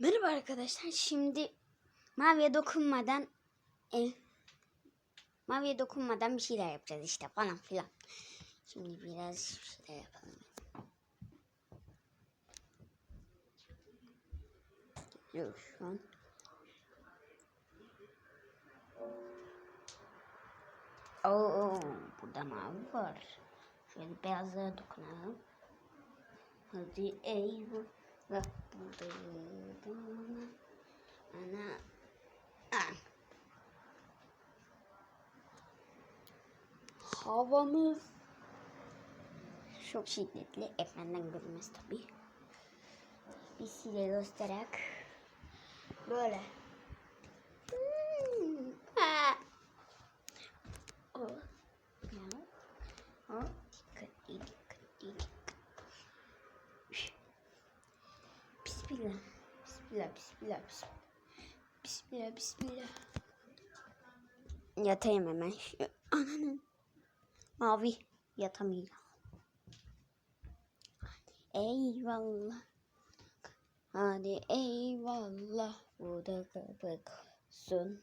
Merhaba arkadaşlar. Şimdi maviye dokunmadan e, maviye dokunmadan bir şeyler yapacağız işte falan filan. Şimdi biraz bir şeyler yapalım. Gidiyor şu an. Oo, burada mavi var. Şöyle beyazlara dokunalım. Hadi eyvallah. Burada bana. Ana. Ah. Havamız çok şiddetli. Efenden görünmez tabi. Bir size göstererek böyle. Bismillah, bismillah, bismillah. Bismillah. Yatayım hemen. Ananın. Mavi yatamıyor. Eyvallah. Hadi eyvallah. Bu da kapıksın.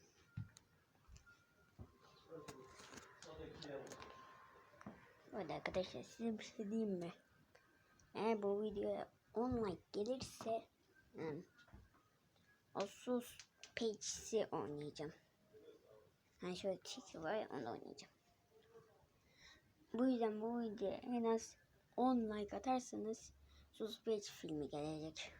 Evet arkadaşlar size bir şey diyeyim mi? Eğer bu videoya 10 like gelirse hmm, Asus Page'si oynayacağım. Yani şöyle tiki var onu oynayacağım. Bu yüzden bu videoya en az 10 like atarsanız Asus Page filmi gelecek.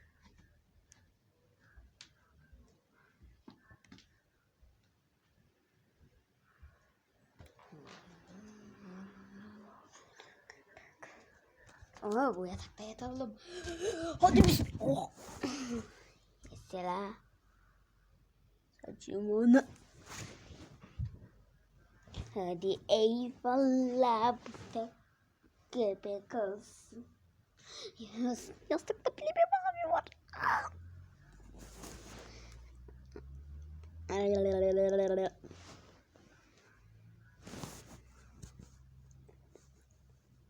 Aa, bu yatakta yatalım. Hadi biz. Oh. Mesela. Saçım onu. Hadi eyvallah. Bu da göbek olsun. Yas, yastıkta bile bir mavi var.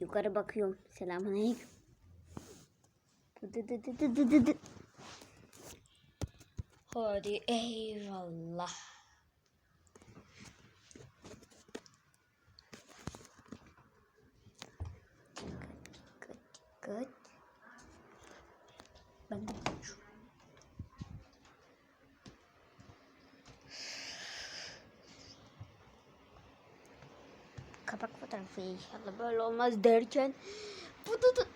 Yukarı bakıyorum. Selamünaleyküm. Hadi eyvallah. Dikkat dikkat. Ben şu. Kapak fotoğrafı inşallah böyle olmaz derken bu da da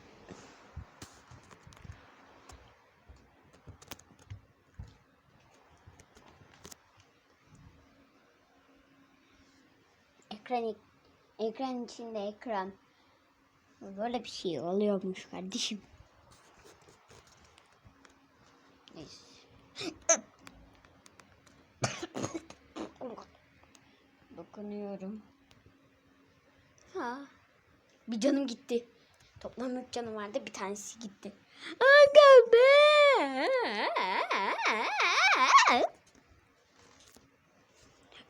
ekran ekran içinde ekran böyle bir şey oluyormuş kardeşim. Neyse. Dokunuyorum. Ha. Bir canım gitti. Toplam üç canım vardı. Bir tanesi gitti. Aga be.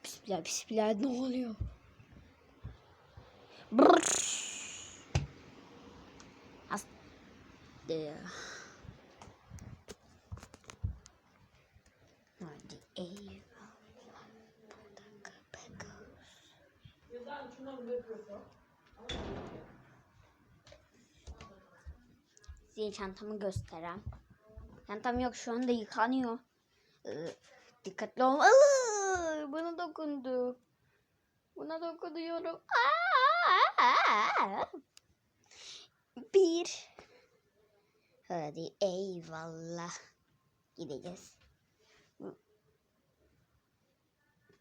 Bismillah bismillah ne oluyor? De. Hadi eyvallah. Burada köpek. Size çantamı göstereyim. Çantam yok şu anda yıkanıyor. Ee, dikkatli ol. Buna dokundu. Buna dokunuyorum. Aa! Bir. Hadi eyvallah. Gideceğiz.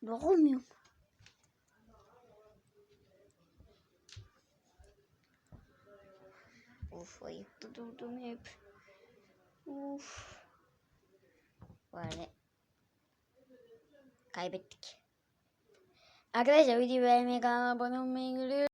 Olmuyor? Of ayıkta durdum hep. Uf. Böyle. Kaybettik. Arkadaşlar videoyu beğenmeyi kanala abone olmayı görüyorum.